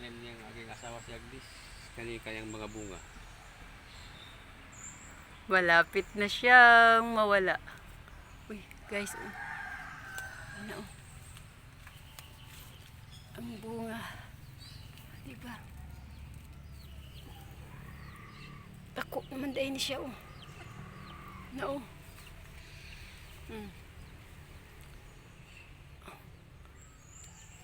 tanim niyang aking asawa si Agnes. Kani kanyang mga bunga. Malapit na siyang mawala. Uy, guys. Oh. Ano? oh. Ang bunga. Diba? Ako naman dahil siya, oh. Na, oh. Hmm.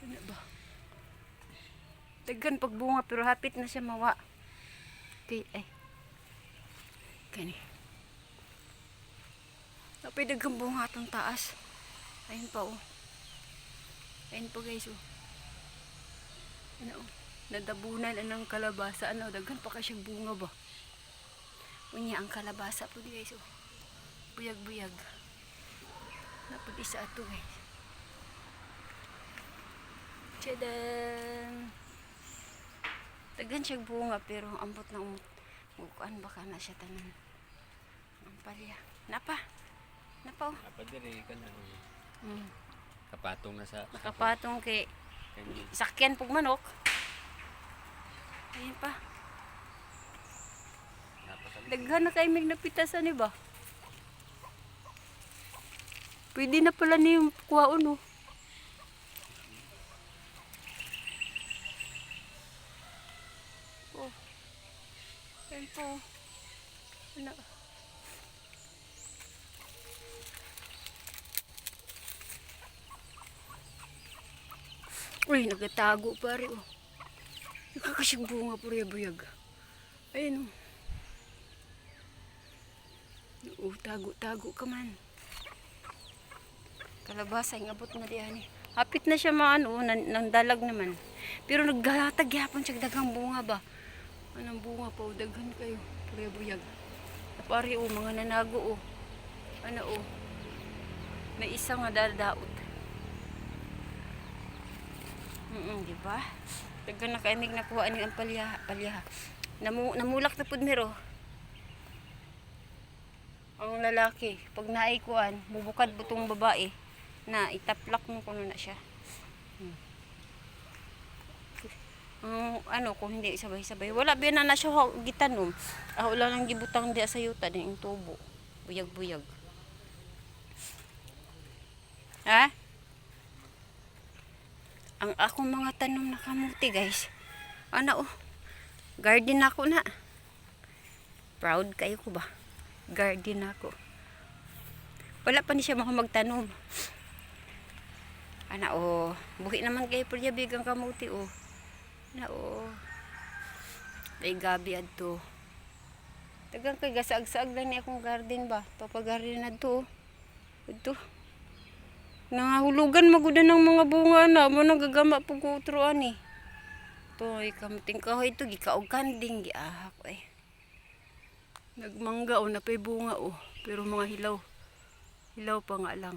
Ano ba? Daggan pagbunga pero hapit na siya mawa. Okay, ay. Kani. Napay daghang bunga atong taas. Ayun pa oh. Ayun pa guys oh. Ano oh. Nadabunan anang kalabasa. Ano, daghan pa kasi bunga ba? Unya ang kalabasa po guys oh. Buyag-buyag. Napag isa ato guys. Tadaan! Daghan siya bunga pero ambot na umot. Bukuan baka na siya tanan. Ang palya. Napa? Napa oh. Apa diri ka na. Mm. Kapatong na sa... Nakapatong kay sakyan pug manok. Ayun pa. Daghan na kay mig napitasan ni ba? Pwede na pala ni kuwaon. Oh. Ayun po. Ano? Uy, nagatago pare oh. Nakakasyang bunga pare buyag. Ayun oh. Oo, tago-tago ka man. Kalabasa, ang abot na diyan eh. Hapit na siya maano, nan, nang dalag naman. Pero naggalatag yapon siya daghang bunga ba? Anong bunga pa, oh, daghan kayo. Pare buyag. Pare oh, mga nanago oh. Ano oh. May isa nga dadaot. Mm, di ba? Daghan na kaimig nakuha ni ang palya, palya. Namu, namulak na pud miro ang lalaki, pag naikuan, bubukad butong babae, na itaplak mo kuno na siya. Hmm. Ang ano, kung hindi sabay-sabay. Wala ba na na siya gitanom. Ah, wala nang gibutang di sa yuta din yung tubo. Buyag-buyag. Ha? Ang akong mga tanom na kamuti, guys. Ano oh? Garden ako na. Proud kayo ko ba? garden ako. Wala pa ni siya mga magtanom. Ana o, buhi naman kay Purya ang kamuti o. Ana o. Ay gabi adto. Tagang kay gasag-sag lang ni akong garden ba. To pa garden na to. Ito. Nangahulugan magudan ng mga bunga na. Mo nagagama po ko utroan eh. To, ay kamuting kahoy ito. Gikaog kanding. Giahak eh. Nagmangga o napay bunga o. Pero mga hilaw. Hilaw pa nga lang.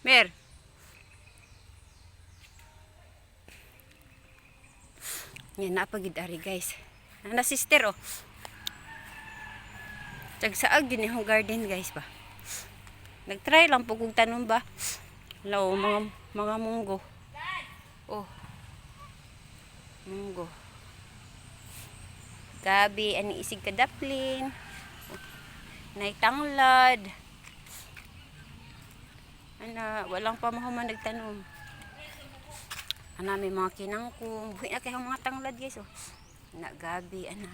Mer. Yan napagid ari guys. Ana sister oh. Tagsaag din yung garden guys ba. Nagtry lang po kung tanom ba. Hello, mga mga munggo. Oh. Munggo. Gabi, ani isig kadaplin. Oh. Naitanglad. Ana, walang pamahuman nagtanom. Ana, may mga kinangkong. Buhay na kayo mga tanglad guys oh. Na gabi, ana.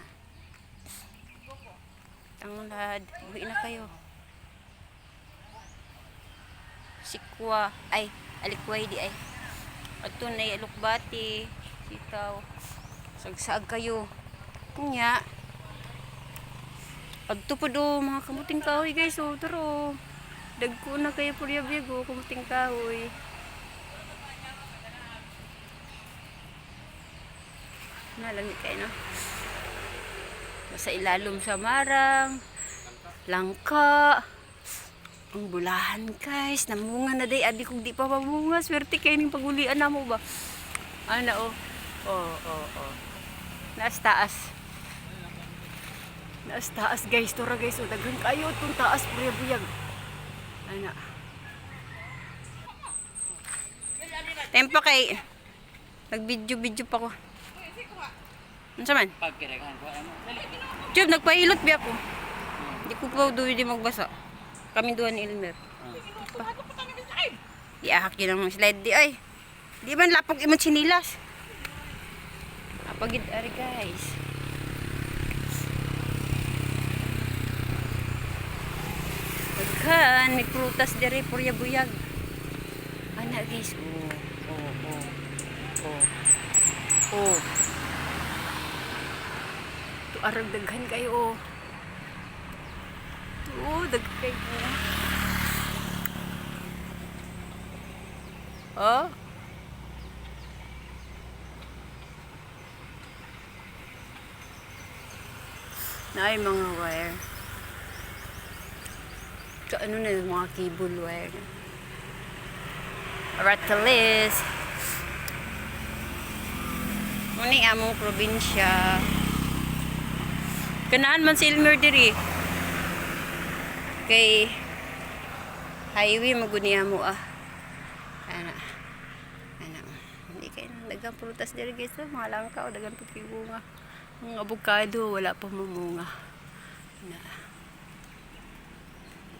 Tanglad. Uwi na kayo. Sikwa. Ay, alikway di ay. Ato na alukbati. Sitaw. Sagsag kayo. Kunya. Adto pa do mga kamuting kahoy guys. Oh, taro. Dagko na kayo purya bigo. Kamuting kahoy. Nalamig kayo no? sa ilalom sa marang, langka, ang bulahan guys, namunga na day, abi kung di pa mamunga, swerte kayo ng pagulian na mo ba? Ano oh, oh, oh, oh. Naas taas. Naas taas guys. Tura guys. O daghan kayo itong taas. Buyag-buyag. Ana. Tempo kay... Nag-video-video pa ko. Ano sa man? Pag kinakahan ko, ano? Job, nagpahilot biya ko. Hindi ko pa duwi di magbasa. Kami duwan ni Elmer. Iahak yun ang slide di ay. Di man lapog imong sinilas. Apagid ari guys. Daghan, may prutas diri purya buyag. Ana guys, oh, oh, oh. Oh. Oh. Arag daghan kayo. Oh, daghan kayo. Oh. Ay mga wire. Ito ano na yung mga cable wire. Ratalis. Muni among probinsya. Kanaan man si Elmer diri. Kay highway maguniya mo ah. Ana. Ana. Hindi kay dagang prutas diri guys, oh. mga langka o dagang pagkibunga. Mga avocado wala pa mamunga. Na.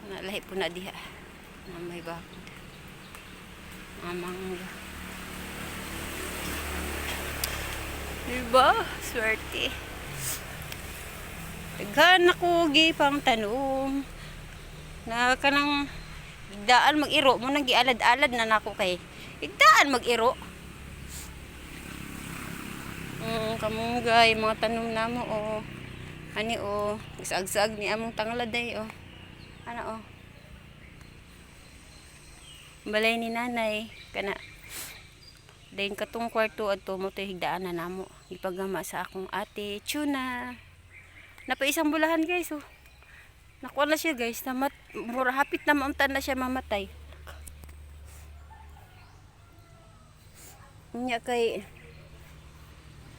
Na lahi po na diha. Na may bakod. Amang Diba? Swerte. Daghan ako gipang tanom. Na kanang igdaan mag-iro mo nang gialad-alad na nako kay. Igdaan mag-iro. Mm, kamunggay, mga tanom na mo oh. Ani oh, isag-sag ni among tanglad day oh. Ana oh. Balay ni nanay kana Dayon katong kwarto adto mo to higdaan na namo. Ipagama sa akong ate Tuna. Napa isang bulahan guys oh. Nakuha na siya guys. Namat, mura hapit na mauntan na siya mamatay. Unya kay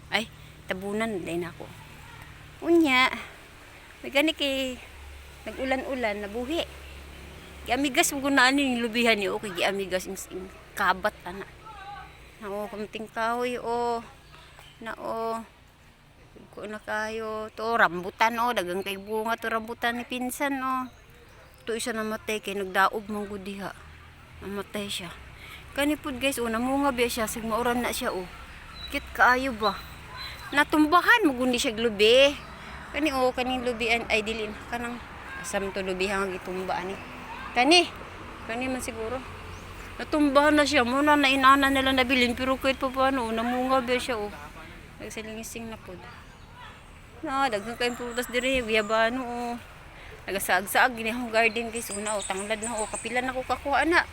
ay tabunan din ako. Unya may gani kay nagulan-ulan nabuhi. Giamigas mo gunaan ni lubihan ni okay giamigas ing kabat ana. Na o kamting kahoy o na o ko na kayo. To rambutan o dagang kay bunga to rambutan ni pinsan o to isa namatay kay nagdaog mong gudiha namatay siya. Kani pud guys o namunga biya siya? Sig mauran na siya o kit kaayo ba? Natumbahan mo gundi siya lubi. Kani o kaning lubian ay dilin kanang asam to lubi hang gitumba ani. Kani kani man siguro. Natumbahan na siya. Muna na inana nila nabilin pero kahit pa paano namunga biya siya o nagsilingising na pud na daghan kayong prutas diri biyabano o nagasaag-saag gini akong garden guys. Una o tanglad na o kapilan ako kakuha na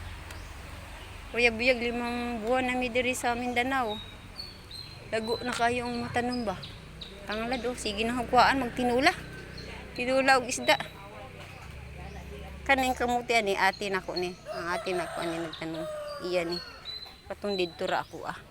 kuya biyag limang buwan na mi diri sa Mindanao. Lago na kayo ang matanong ba tanglad o sige na kuhaan magtinula. Tinula og isda. Kaning kamuti ani ate nako ni. Ang ate nako ani nagtanong. Iya ni. Patong didto ra ako ah